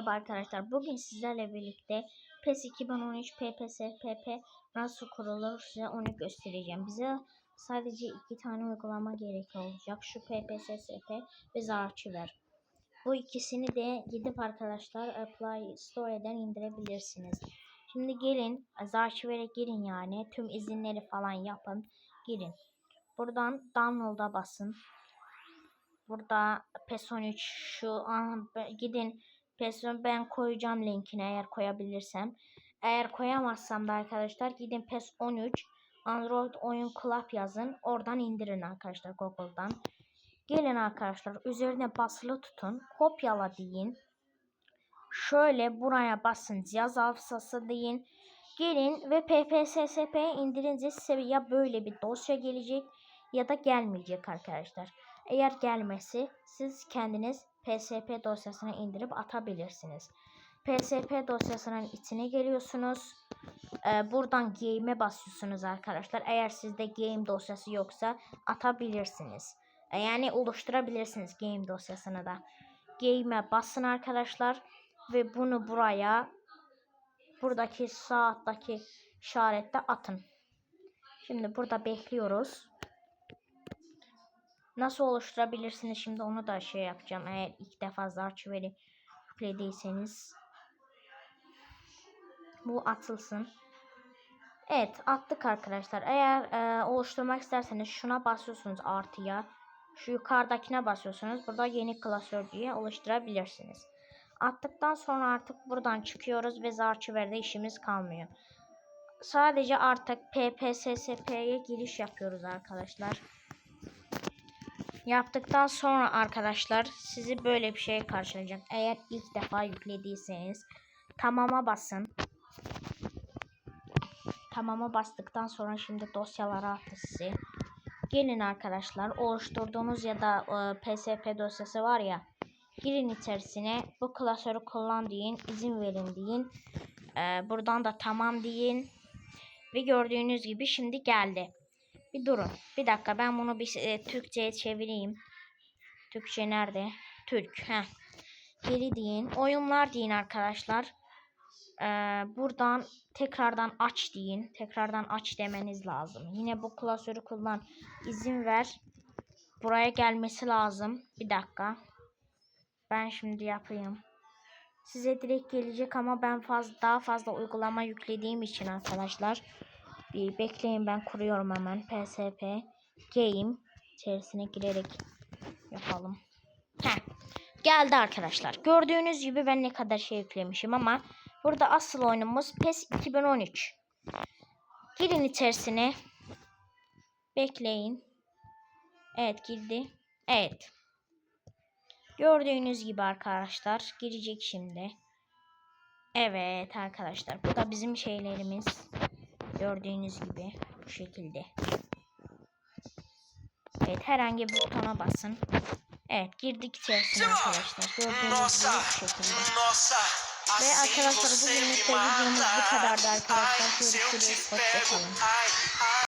merhaba arkadaşlar. Bugün sizlerle birlikte PES 2013 PPSPP nasıl kurulur size onu göstereceğim. Bize sadece iki tane uygulama gerekli olacak. Şu PPSSP ve Zarchiver. Bu ikisini de gidip arkadaşlar Play Store'dan indirebilirsiniz. Şimdi gelin Zarchiver'e girin yani. Tüm izinleri falan yapın. Girin. Buradan download'a basın. Burada PES 13 şu an gidin PES ben koyacağım linkini eğer koyabilirsem. Eğer koyamazsam da arkadaşlar gidin PES 13 Android oyun club yazın. Oradan indirin arkadaşlar Google'dan. Gelin arkadaşlar üzerine basılı tutun. Kopyala deyin. Şöyle buraya basın. Cihaz hafızası deyin. Gelin ve PPSSP indirince size ya böyle bir dosya gelecek ya da gelmeyecek arkadaşlar. Eğer gelmesi siz kendiniz PSP dosyasına indirip atabilirsiniz. PSP dosyasının içine geliyorsunuz. Ee, buradan game'e basıyorsunuz arkadaşlar. Eğer sizde game dosyası yoksa atabilirsiniz. Ee, yani oluşturabilirsiniz game dosyasını da. Game'e basın arkadaşlar. Ve bunu buraya buradaki saattaki işarette atın. Şimdi burada bekliyoruz. Nasıl oluşturabilirsiniz şimdi onu da şey yapacağım. Eğer ilk defa Zarchiver'i yüklediyseniz. Bu atılsın. Evet attık arkadaşlar. Eğer e, oluşturmak isterseniz şuna basıyorsunuz artıya. Şu yukarıdakine basıyorsunuz. Burada yeni klasör diye oluşturabilirsiniz. Attıktan sonra artık buradan çıkıyoruz ve Zarchiver'de işimiz kalmıyor. Sadece artık PPSSP'ye giriş yapıyoruz arkadaşlar. Yaptıktan sonra arkadaşlar sizi böyle bir şey karşılayacak. Eğer ilk defa yüklediyseniz tamama basın. Tamama bastıktan sonra şimdi dosyalara attı. Gelin arkadaşlar oluşturduğunuz ya da e, PSP dosyası var ya girin içerisine bu klasörü kullan deyin izin verin deyin. E, buradan da tamam deyin. Ve gördüğünüz gibi şimdi geldi. Bir durun. Bir dakika ben bunu bir e, Türkçe'ye çevireyim. Türkçe nerede? Türk. Heh. Geri deyin. Oyunlar deyin arkadaşlar. Ee, buradan tekrardan aç deyin. Tekrardan aç demeniz lazım. Yine bu klasörü kullan. izin ver. Buraya gelmesi lazım. Bir dakika. Ben şimdi yapayım. Size direkt gelecek ama ben fazla daha fazla uygulama yüklediğim için arkadaşlar. Bir bekleyin ben kuruyorum hemen. PSP Game içerisine girerek yapalım. Heh. Geldi arkadaşlar. Gördüğünüz gibi ben ne kadar şey yüklemişim ama burada asıl oyunumuz PES 2013. Girin içerisine. Bekleyin. Evet girdi. Evet. Gördüğünüz gibi arkadaşlar girecek şimdi. Evet arkadaşlar bu da bizim şeylerimiz. Gördüğünüz gibi bu şekilde. Evet herhangi bir butona basın. Evet girdik içerisine arkadaşlar. Gördüğünüz gibi bu şekilde. Ve arkadaşlar bugünlük de videomuz bu kadardı arkadaşlar. Görüşürüz. Hoşçakalın.